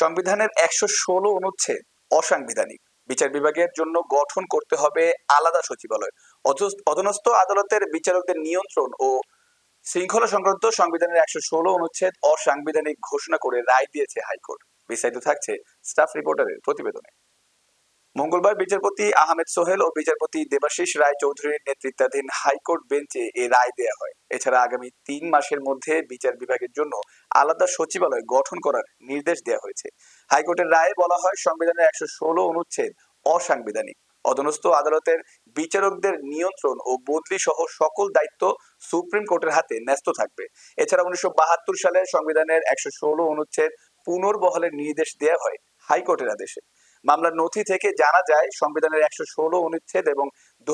সংবিধানের একশো ষোলো অনুচ্ছেদ অসাংবিধানিক। বিচার বিভাগের জন্য গঠন করতে হবে আলাদা সচিবালয়। অধনস্থ আদালতের বিচারকদের নিয়ন্ত্রণ ও শৃঙ্খলা সংক্রান্ত সংবিধানের একশো ষোলো অনুচ্ছেদ অসাংবিধানিক ঘোষণা করে রায় দিয়েছে হাইকোর্ট। বিস্তারিত থাকছে স্টাফ রিপোর্টারের প্রতিবেদনে। মঙ্গলবার বিচারপতি আহমেদ সোহেল ও বিচারপতি দেবাশিস রায় চৌধুরীর নেতৃত্বাধীন হাইকোর্ট বেঞ্চে এ রায় দেয়া হয়। এছাড়া আগামী তিন মাসের মধ্যে বিচার বিভাগের জন্য আলাদা সচিবালয় গঠন করার নির্দেশ দেওয়া হয়েছে। হাইকোর্টের রায়ে বলা হয়, সংবিধানের একশো ষোলো অনুচ্ছেদ অসাংবিধানিক। অধনস্থ আদালতের বিচারকদের নিয়ন্ত্রণ ও বদলি সহ সকল দায়িত্ব সুপ্রিম কোর্টের হাতে ন্যস্ত থাকবে। এছাড়া উনিশশো বাহাত্তর সালের সংবিধানের একশো ষোলো অনুচ্ছেদ পুনর্বহালের নির্দেশ দেওয়া হয় হাইকোর্টের আদেশে। মামলার নথি থেকে জানা যায়, সংবিধানের একশো ষোলো অনুচ্ছেদ এবং দু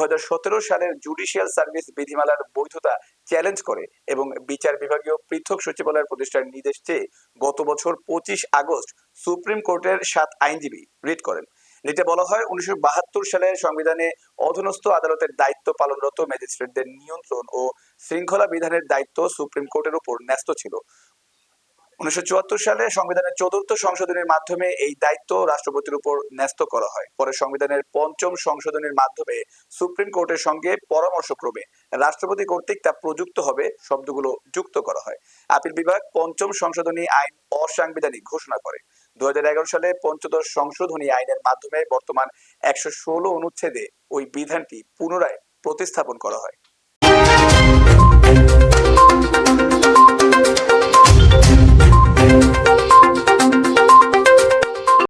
সালের জুডিশিয়াল সার্ভিস বিধিমালার বৈধতা চ্যালেঞ্জ করে এবং বিচার বিভাগীয় পৃথক সচিবালয়ের প্রতিষ্ঠার নির্দেশ চেয়ে গত বছর পঁচিশ আগস্ট সুপ্রিম কোর্টের সাত আইনজীবী রিট করেন। রিটে বলা হয়, উনিশশো বাহাত্তর সালের সংবিধানে অধীনস্থ আদালতের দায়িত্ব পালনরত ম্যাজিস্ট্রেটদের নিয়ন্ত্রণ ও শৃঙ্খলা বিধানের দায়িত্ব সুপ্রিম কোর্টের উপর ন্যস্ত ছিল। উনিশশো চুয়াত্তর সালে সংবিধানের চতুর্থ সংশোধনের মাধ্যমে এই দায়িত্ব রাষ্ট্রপতির উপর ন্যস্ত করা হয়। পরে সংবিধানের পঞ্চম সংশোধনের মাধ্যমে সুপ্রিম কোর্টের সঙ্গে পরামর্শক্রমে রাষ্ট্রপতি কর্তৃক তা প্রযুক্ত হবে, শব্দগুলো যুক্ত করা হয়। আপিল বিভাগ পঞ্চম সংশোধনী আইন অসাংবিধানিক ঘোষণা করে। দু হাজার এগারো সালে পঞ্চদশ সংশোধনী আইনের মাধ্যমে বর্তমান একশো ষোলো অনুচ্ছেদে ওই বিধানটি পুনরায় প্রতিস্থাপন করা হয়।